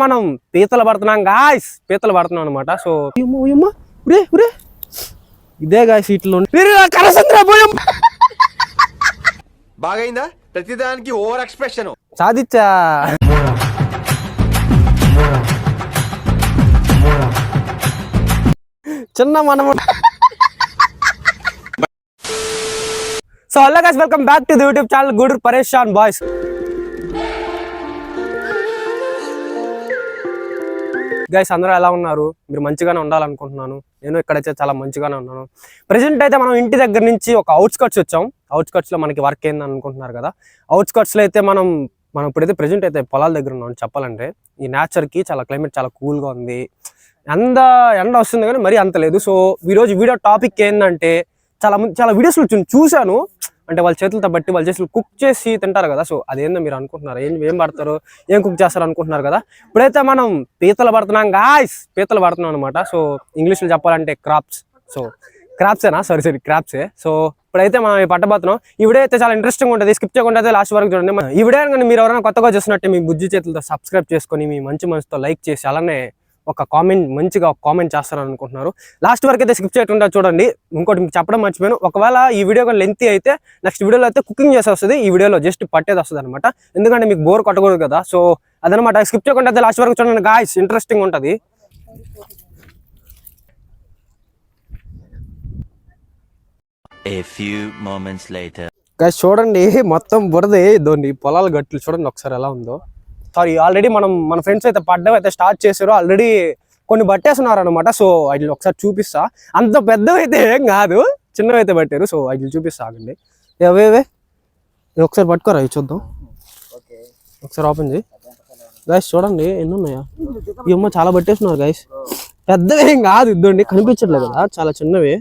మనం పీతలు పడుతున్నాం గాయస్ పీతలు పడుతున్నాం అనమాట సో ఏమో ఉరే ఉరే ఇదే గాయస్ ఇట్లా బాగైందా? ప్రతిదానికి ఓవర్ ఎక్స్ప్రెషన్. సాధించా చిన్న మనము so hello guys welcome back to the YouTube channel Guduru Pareshan boys guys అందరూ ఎలా ఉన్నారు? మీరు మంచిగానే ఉండాలనుకుంటున్నాను. నేను ఇక్కడైతే చాలా మంచిగానే ఉన్నాను. ప్రజెంట్ అయితే మనం ఇంటి దగ్గర నుంచి ఒక అవుట్స్కట్స్ వచ్చాం. అవుట్స్కట్స్లో మనకి వర్క్ ఏంది అనుకుంటున్నారు కదా? అవుట్స్కట్స్లో అయితే మనం మనం ఇప్పుడైతే ప్రజెంట్ అయితే పొలాల దగ్గర ఉన్నాం చెప్పాలంటే. ఈ నేచర్కి చాలా క్లైమేట్ చాలా కూల్గా ఉంది. ఎండ ఎండ వస్తుంది కానీ మరీ అంత లేదు. సో ఈరోజు వీడియో టాపిక్ ఏంటంటే చాలా చాలా వీడియోస్లో చూశాను. అంటే వాళ్ళ చేతులతో బట్టి వాళ్ళు చేతులు కుక్ చేసి తింటారు కదా. సో అదేందో మీరు అనుకుంటున్నారు. ఏం ఏం పడతారు ఏం కుక్ చేస్తారు అనుకుంటున్నారు కదా. ఇప్పుడైతే మనం పీతలు పడుతున్నాం గాయస్ పీతలు పడుతున్నాం అనమాట సో ఇంగ్లీష్లో చెప్పాలంటే క్రాప్స్ సో క్రాప్సేనా సారీ సారీ క్రాప్సే సో ఇప్పుడైతే మనం పట్టబోతున్నాం ఈ వీడియో అయితే చాలా ఇంట్రెస్టింగ్ ఉంటుంది. స్కిప్ చేయకుండా అయితే లాస్ట్ వరకు చూడండి. ఈ వీడియో మీరు ఎవరైనా కొత్తగా చూసినట్టే మీ బుజ్జి చేతులతో సబ్స్క్రైబ్ చేసుకొని మీ మంచి మనసుతో లైక్ చేసి అలానే ఒక కామెంట్ మంచిగా ఒక కామెంట్ చేస్తారని అనుకుంటున్నారు లాస్ట్ వరకు అయితే స్కిప్ చేయకుండా చూడండి. ఇంకోటి మీకు చెప్పడం మర్చిపోయాను. ఒకవేళ ఈ వీడియో లెంత్ అయితే నెక్స్ట్ వీడియోలో అయితే కుకింగ్ చేసి వస్తుంది. ఈ వీడియోలో జస్ట్ పట్టేది వస్తుంది అనమాట ఎందుకంటే మీకు బోర్ కొట్టకూడదు కదా. సో అదనమాట స్కిప్ చేయకుండా అయితే లాస్ట్ వరకు చూడండి. గాయస్ ఇంట్రెస్టింగ్ ఉంటుంది. A few moments later. చూడండి. మొత్తం బురదే ఇదోండి పొలాల గట్లు చూడండి. ఒకసారి ఎలా ఉందో. సారీ ఆల్రెడీ మనం మన ఫ్రెండ్స్ అయితే పడ్డం అయితే స్టార్ట్ చేశారు. ఆల్రెడీ కొన్ని పట్టేస్తున్నారు అనమాట సో వాటిని ఒకసారి చూపిస్తా. అంత పెద్దవి అయితే ఏం కాదు. చిన్నవి అయితే పట్టారు. సో వాటిని చూపిస్తా ఆగండి. ఏవేవే ఒకసారి పట్టుకోరా చూద్దాం. ఒకసారి ఓపెన్ చేయి. గాయస్ చూడండి ఎన్ని ఉన్నాయా ఈ అమ్మ చాలా పట్టేస్తున్నారు గాయస్ పెద్దవి ఏం కాదు ఇద్దండి. కనిపించట్లేదు కదా చాలా చిన్నవి.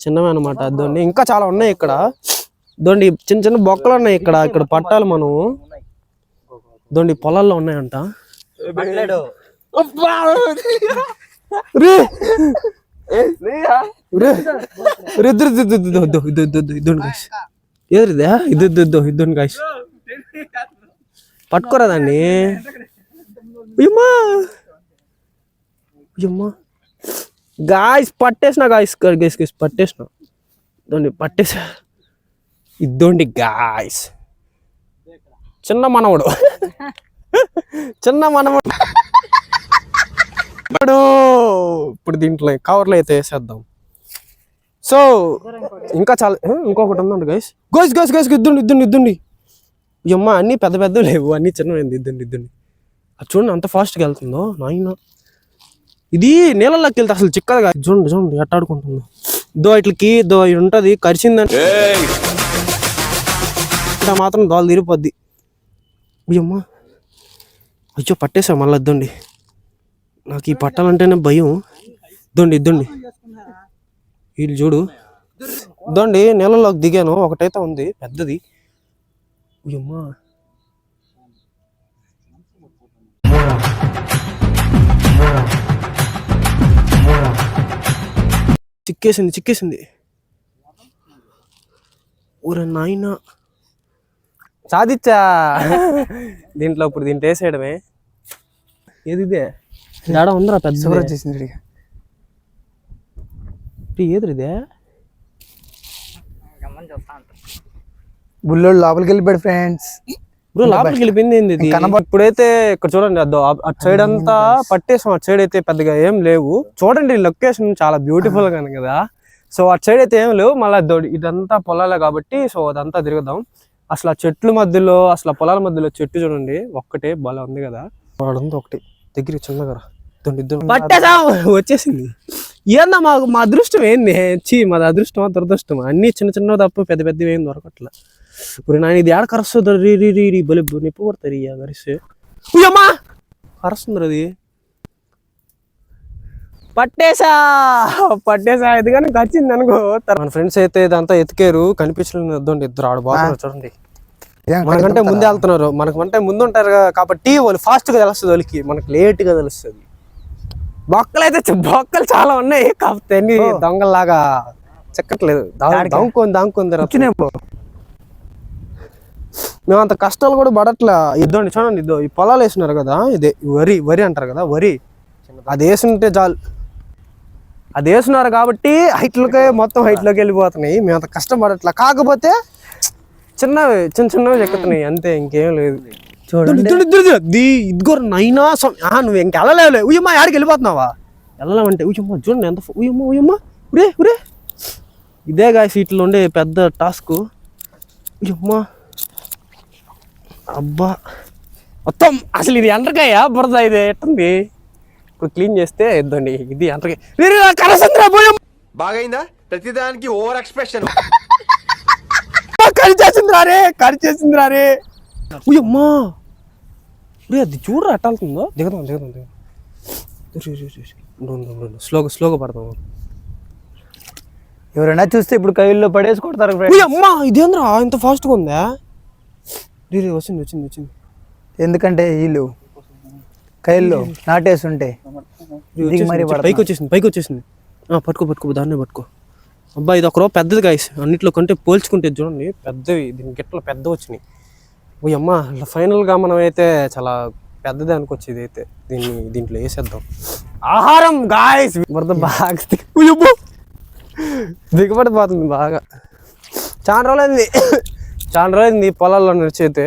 చిన్నవి అనమాట అద్దండి ఇంకా చాలా ఉన్నాయి ఇక్కడ. దొండి చిన్న చిన్న బొక్కలు ఉన్నాయి ఇక్కడ. ఇక్కడ పట్టాలి మనం దోండి పొలాల్లో ఉన్నాయంట ఏదిరిదా గాయస్ పట్టుకోరా దాన్ని గాయస్ పట్టేసిన గాయస్ గాయస్ గాయస్ పట్టేసిన దోండి పట్టేసా ఇద్దోండి గాయస్ చిన్న మనవడు. చిన్న మనవడు. ఇప్పుడు ఇప్పుడు దీంట్లో కవర్లో అయితే వేసేద్దాం. సో ఇంకా చాలా ఇంకొకటి ఉందండి గైస్ గోస్ గోస్ గోస్ ఇద్దండి ఇద్దండి ఇద్దండి. అమ్మ అన్ని పెద్ద పెద్ద లేవు అన్ని చిన్నవి ఇద్దండి ఇద్దండి. అది చూడండి అంత ఫాస్ట్గా వెళ్తుందో నాయన. ఇది నీళ్ళలోకి వెళ్తే అసలు చిక్కదుగా చూడండి చూడండి ఎట్టాడుకుంటుందో దో ఇట్లకి దో ఇది ఉంటుంది కరిచిందంటే ఇక్కడ మాత్రం దోలు తీరిపోద్ది. అయ్యమ్మా అయ్యో పట్టేసా మళ్ళీ ఇద్దండి. నాకు ఈ పట్టాలంటేనే భయం. ఇద్దండి ఇద్దండి. వీళ్ళు చూడు. ఇద్దండి నీళ్ళలోకి దిగాను. ఒకటైతే ఉంది పెద్దది. అయ్యమ్మా. చిక్కేసింది చిక్కేసింది. ఊర నాయనా. సాధించా దీంట్లో ఇప్పుడు దీంట్లో వేసేయడమే. ఏది ఇదే తేడా ఉందిరా పెద్ద వచ్చేసింది ఏది ఇదే బుల్లోడు లోపలికి వెళ్ళిపోయాడు ఫ్రెండ్స్. బ్రో లోపలికి వెళ్ళిపోయింది ఏంది ఇది? కనబడ- ఇప్పుడైతే ఇక్కడ చూడండి అదో ఆ- అటు సైడ్ అంతా పట్టేసాం అటు సైడ్ అయితే పెద్దగా ఏం లేవు. చూడండి లొకేషన్ చాలా బ్యూటిఫుల్ గానే కదా. సో అటు సైడ్ అయితే ఏం లేవు మళ్ళీ దొడి ఇదంతా పొలాలే కాబట్టి సో అదంతా తిరుగుదాం. అసలు ఆ చెట్ల మధ్యలో అసలు ఆ పొలాల మధ్యలో చెట్టు చూడండి ఒక్కటే బలం ఉంది కదా. వాడంతా ఒకటి. దగ్గరికి చిన్నగా. పట్టేసాం వచ్చేసింది. ఏందా మాకు మా అదృష్టం ఏంది? చీ మాది అదృష్టమా దురదృష్టమా? అన్ని చిన్న చిన్న తప్ప పెద్ద పెద్దవి ఏం దొరకట్లే. ఇప్పుడు నేను ఇది ఏడ కరుస్తుంది రీ రీ రీ రీ బలి నిప్పు కొడతారు ఇక కరిస్తే ఉయ్యమ్మా కరుస్తుంది అది పట్టేసా పట్టేసా ఇది కానీ కచ్చింది అనుకో. తర్వాత మన ఫ్రెండ్స్ అయితే ఇదంతా ఎతికారు కనిపించలేదు వద్దండి. ఇద్దరు ఆడ బాగున్నారు చూడండి. మనకంటే ముందే వెళ్తున్నారు. మనకు అంటే ముందు ఉంటారు కదా కాబట్టి వాళ్ళు ఫాస్ట్గా తెలుస్తుంది వాళ్ళకి. మనకి లేట్గా తెలుస్తుంది. బొక్కలు అయితే బొక్కలు చాలా ఉన్నాయి. కాకపోతే అన్ని దొంగల్లాగా చెక్కట్లేదు. దాంకొని దాంకొని మేము అంత కష్టాలు కూడా పడట్లా. ఇద్దండి చూడండి ఇద్దో. ఈ పొలాలు వేసినారు కదా ఇదే వరి వరి అంటారు కదా వరి. అది వేసుంటే చాలు. అది వేస్తున్నారు కాబట్టి హైట్లకే మొత్తం హైట్లోకి వెళ్ళిపోతున్నాయి. మేము అంత కష్టం పడట్లా కాకపోతే చిన్నవి చిన్న చిన్నవి ఎక్కుతున్నాయి అంతే ఇంకేం లేదు. చూడండి. ఇదిగో నైనా నువ్వు ఇంక వెళ్ళలేవులే. ఉయ్యమ్మ ఆడికి వెళ్ళిపోతున్నావా? వెళ్ళలేమంటే ఉయ్యమ్మ చూడండి ఎంత ఉయ్యమ్మ ఉయ్యమ్మ. ఉరే ఉరే. ఇదే గా సీట్లో ఉండే పెద్ద టాస్క్. ఉయ్యమ్మ. అబ్బా. మొత్తం అసలు ఇది ఎండ్రకాయ బురద ఇది ఎట్టుంది? ఇప్పుడు క్లీన్ చేస్తే ఇద్దండి. ఇది ఎండ్రకాయ రే, రే, కలసంద్ర పోయమ్మ! బాగైందా? ప్రతిదానికి ఓవర్ ఎక్స్ప్రెషన్ కరిచేసిందిరా రే కరిచేసిందిరా రే. ఉయ్యమ్మా! రే అది చూడరా అట్టాలుతుందో దిగదాం దిగదాం దిగదాం. స్లోగా స్లోగా పడదాం. ఎవరైనా చూస్తే ఇప్పుడు కైల్లో పడేసి కొడతారు ఉయ్యమ్మా ఇదేంద్రా ఇంత ఫాస్ట్గా ఉందా? రే వచ్చింది వచ్చింది వచ్చింది. ఎందుకంటే వీళ్ళు కైల్లో నాటేసి ఉంటే. పైకి వచ్చేసింది పైకి వచ్చేసింది ఆ, పట్టుకో పట్టుకో దాన్నే పట్టుకో. అబ్బా ఇది ఒక పెద్దది గాయస్ అన్నిట్లో కంటే పోల్చుకుంటే చూడండి పెద్దవి దీని గిట్టలు పెద్ద వచ్చినాయి. ఓ అమ్మ ఫైనల్గా మనం అయితే చాలా పెద్దది అనుకోవచ్చు ఇది అయితే దీన్ని దీంట్లో వేసేద్దాం. ఆహారం గాయస్ వరద బాగా దిగు- ఉయ్యబ్బో! దిగబడిపోతుంది బాగా. చాలా రోజులైంది. చాలా రోజులైంది పొలాల్లో నడిచైతే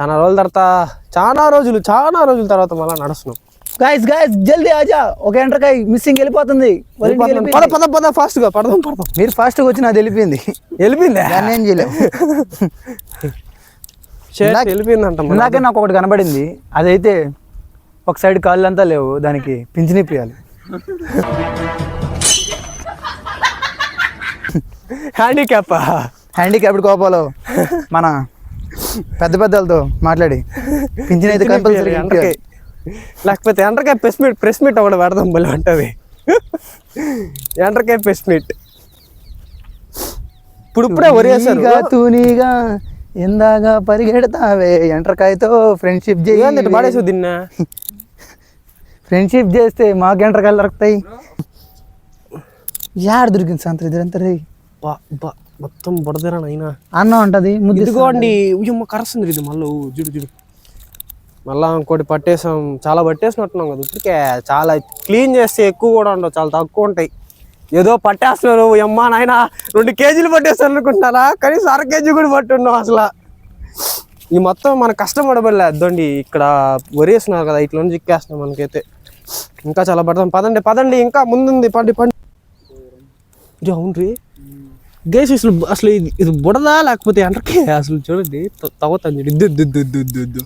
చాలా రోజుల తర్వాత చాలా రోజులు చాలా రోజుల తర్వాత మళ్ళీ నడుస్తున్నాం. గాయస్ గాయస్ జల్దీ ఆజా. ఒక ఎంటకాయ మిస్సింగ్ వెళ్ళిపోతుంది. పద. పద పద ఫాస్ట్గా పడదాం పడదాం. మీరు ఫాస్ట్గా వచ్చి నాది వెళ్ళిపోయింది. వెళ్ళిపోయిందా? ఏం ఇందాక- వెళ్ళిపోయిందంట. ఇందాకే నాకు ఒకటి కనబడింది. అదైతే ఒక సైడ్ కాళ్ళు అంతా లేవు దానికి పింఛనిప్పియాలి హ్యాండిక్యాప్ హ్యాండిక్యాప్డ్ కోపాలో. మన పెద్ద పెద్దలతో మాట్లాడి. పింఛన్ అయితే కంపల్సరీ ఎండ్రకాయ లేకపోతే ఎండ్రకాయ ప్రెస్ మీట్ ప్రెస్ మీట్ ఒకటి పెడదాం మళ్ళీ ఉంటుంది ఎండ్రకాయ ప్రెస్ మీట్. ఇప్పుడు ఇప్పుడే ఒరేసారు. తూనీగా ఇందాగా పరిగెడతావే. ఎంటర్కాయతో ఫ్రెండ్షిప్ ఇట్ట పడేసి దీన్న? ఫ్రెండ్షిప్ చేస్తే మాకు ఎంటకాయలు దొరుకుతాయి. యాడ దొరికింది సంతరి ఇద్దరంతా రే బా బా. మొత్తం బుడదరా నాయనా? అన్నం ఉంటది ముద్దు ఇదిగోండి. ఉయ్యమ్మ కరస్తుంది ఇది మళ్ళీ? జుడు జుడు. మళ్ళా ఇంకోటి పట్టేసాం. చాలా పట్టేసినట్టున్నాం కదా ఇప్పటికే. చాలా క్లీన్ చేస్తే ఎక్కువ కూడా ఉండవు చాలా తక్కువ ఉంటాయి. ఏదో పట్టేస్తున్నారు. అమ్మా నాయన రెండు కేజీలు పట్టేస్తారు అనుకుంటున్నారా? కనీసం అర కేజీ కూడా పట్టున్నాం అసలు. ఈ మొత్తం మన కష్టపడబడలే అద్దండి ఇక్కడ వరేస్తున్నారు కదా ఇట్లా నుంచి చిక్కేస్తున్నాం మనకైతే. ఇంకా చాలా పడతాం. పదండి పదండి ఇంకా ముందుంది. పండి పండి. అవును రీ. గేస్ అసలు అసలు ఇది ఇది బుడదా లేకపోతే ఎంటకే అసలు చూడండి త- తవ్వుతాను చూడు ఇద్దు ఇద్దు ఇద్దు ఇద్దు ఇద్దు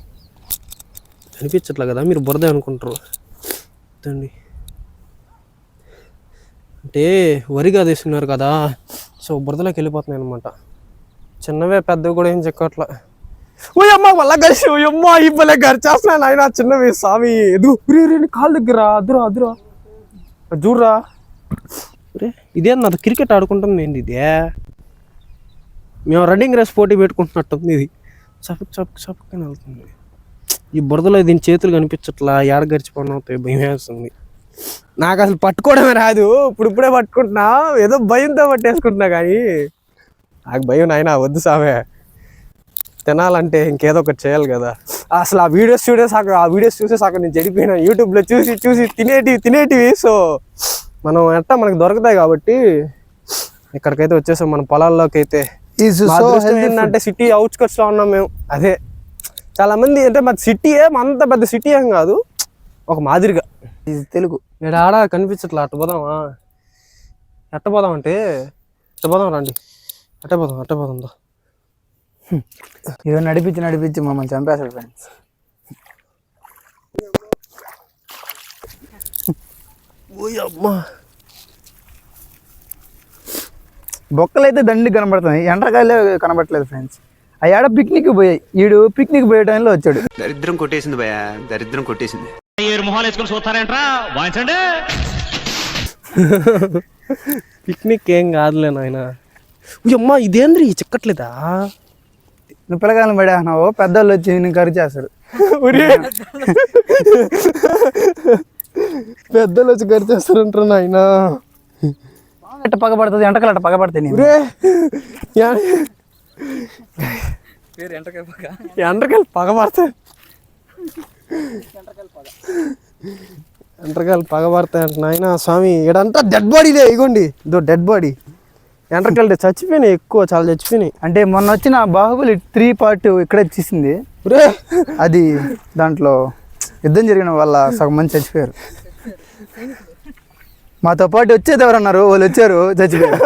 అనిపించట్లే కదా? మీరు బురదే అనుకుంటారు. అండి అంటే వరిగా తీసుకున్నారు కదా? సో బురదలోకి వెళ్ళిపోతున్నాయి అనమాట చిన్నవే పెద్దవి కూడా ఏం చెక్కట్లా. ఓ అమ్మ మళ్ళా కలిసి ఓ అమ్మ ఈ పల్లె గారు చేస్తున్నాను ఆయన చిన్నవి స్వామి ఎదు కాలు దగ్గర అదురా అదురా. చూడరా. ఒరే, ఇదేం నాతో క్రికెట్ ఆడుకుంటుంది ఏంటి ఇదే? మేము రన్నింగ్ రేస్ పోటీ పెట్టుకుంటున్నట్టుంది ఇది. చపక్ చపక్ చపక్కని వెళ్తుంది. ఈ బురదలో దీని చేతులు కనిపించట్లా ఏడ గడిచిపోవడం అవుతాయి భయం వేస్తుంది. నాకు అసలు పట్టుకోవడమే రాదు. ఇప్పుడు ఇప్పుడే పట్టుకుంటున్నా. ఏదో భయంతో పట్టేసుకుంటున్నా కానీ. నాకు భయం నాయన వద్దు సామే. తినాలంటే ఇంకేదో ఒకటి చేయాలి కదా. అసలు ఆ వీడియోస్ చూడే సాక ఆ వీడియోస్ చూసే సాక నేను చెడిపోయినా. యూట్యూబ్లో చూసి చూసి తినేటివి తినేటివి సో మనం ఎట్టా మనకు దొరుకుతాయి కాబట్టి ఇక్కడికైతే వచ్చేసాం. మన పొలాల్లోకి అయితే ఏంటంటే సిటీ అవుట్స్కట్స్లో ఉన్నాం మేము. అదే చాలా మంది అంటే మాది సిటీ అంత పెద్ద సిటీ ఏం కాదు. ఒక మాదిరిగా. తెలుగు. ఇక్కడ ఆడ కనిపించట్లా అట్ట పోదామా? ఎట్ట పోదాం అంటే ఎట్ట పోదాం రండి. అట్ట పోదాం అట్ట పోదాం. ఇవో నడిపించి నడిపించి మమ్మల్ని చంపేస్తాడు ఫ్రెండ్స్ అమ్మా బొక్కలు అయితే దండి కనబడుతున్నాయి. ఎండ్రకాయలే కనబడట్లేదు ఫ్రెండ్స్ ఆ ఏడ పిక్నిక్ పోయాయి? ఈడు పిక్నిక్ పోయే టైంలో వచ్చాడు. దరిద్రం కొట్టేసింది భయ దరిద్రం కొట్టేసింది. పిక్నిక్ ఏం కాదులే నాయన. అమ్మా ఇదేంద్రి? చిక్కట్లేదా? నువ్వు పిల్లగాలను పడే అన్నావు పెద్దోళ్ళు వచ్చి నేను కరి చేస్తారు. పెద్దలు వచ్చి ఖర్చు చేస్తారంటారు నాయన. ఎట్ట పగబడుతుంది ఎంటకలు అట్ట పగబడతాయి ఎండ్రకాయలు పగబడతాయి ఎండ్రకాయలు పగబడతాయి అంట నాయన స్వామి. ఇడంతా డెడ్ బాడీలే ఇగోండి. ఇదో డెడ్ బాడీ ఎండ్రకాయలు చచ్చిపోయినాయి ఎక్కువ చాలా చచ్చిపోయినాయి. అంటే మొన్న వచ్చిన బాహుబలి త్రీ పార్ట్ ఇక్కడే తీసింది. రే అది దాంట్లో యుద్ధం జరిగిన వాళ్ళ సగం మంది చచ్చిపోయారు. మాతో పాటు వచ్చేది ఎవరన్నారు? వాళ్ళు వచ్చారు చచ్చిపోయారు.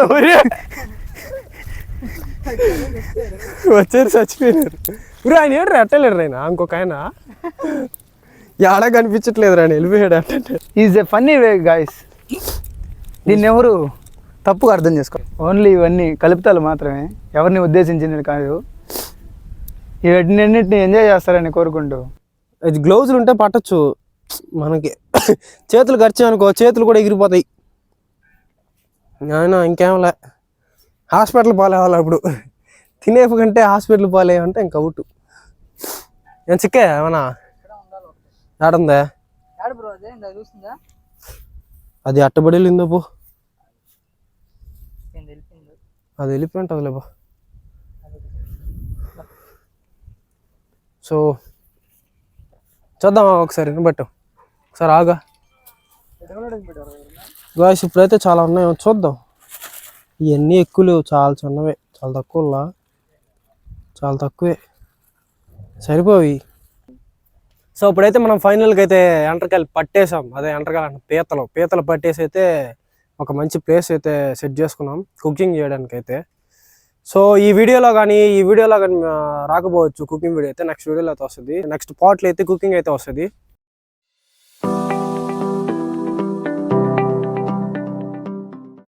వచ్చారు చచ్చిపోయినారు ఊరు ఆయన ఏడు ఎట్టలేరు ఆయన? ఇంకొక ఆయన? ఏడా కనిపించట్లేదు ఆయన? వెళ్ళిపోయాడు అంటే is a funny way guys దీన్ని ఎవరు? తప్పుగా అర్థం చేసుకో ఓన్లీ ఇవన్నీ కలుపుతాలు మాత్రమే. ఎవరిని ఉద్దేశించినది కాదు. ఇవన్నింటిని ఎంజాయ్ చేస్తారని కోరుకుంటూ. అది గ్లౌజులు ఉంటే పట్టచ్చు. మనకి చేతులు ఖర్చు అనుకో చేతులు కూడా ఎగిరిపోతాయి. ఆయన ఇంకేంలే హాస్పిటల్ పాలేవాలి అప్పుడు. తినేపు కంటే హాస్పిటల్ పాలేయంటే ఇంక అవుట్. ఏం చిక్కే ఏమన్నా? ఆడుందా అది అట్టబడి వెళ్ళిందో పో. అది వెళ్ళిపోయి ఉంటుంది బా సో చూద్దామా ఒకసారి బట్టు ఒకసారి ఆగా. గాయస్ ఇప్పుడైతే చాలా ఉన్నాయి చూద్దాం. ఇవన్నీ ఎక్కువ లేవు చాలా చిన్నవే చాలా తక్కువలా. చాలా తక్కువే. సరిపోవి సో ఇప్పుడైతే మనం ఫైనల్గా అయితే ఎంటర్కాయలు పట్టేసాం అదే ఎంటర్కాయలు అంటే పీతలు. పీతలు పట్టేసి అయితే ఒక మంచి ప్లేస్ అయితే సెట్ చేసుకున్నాం కుకింగ్ చేయడానికి అయితే సో ఈ వీడియోలో కానీ ఈ వీడియోలో కానీ రాకపోవచ్చు కుకింగ్ వీడియో అయితే నెక్స్ట్ వీడియోలో అయితే వస్తుంది. నెక్స్ట్ పార్ట్లో అయితే కుకింగ్ అయితే వస్తుంది.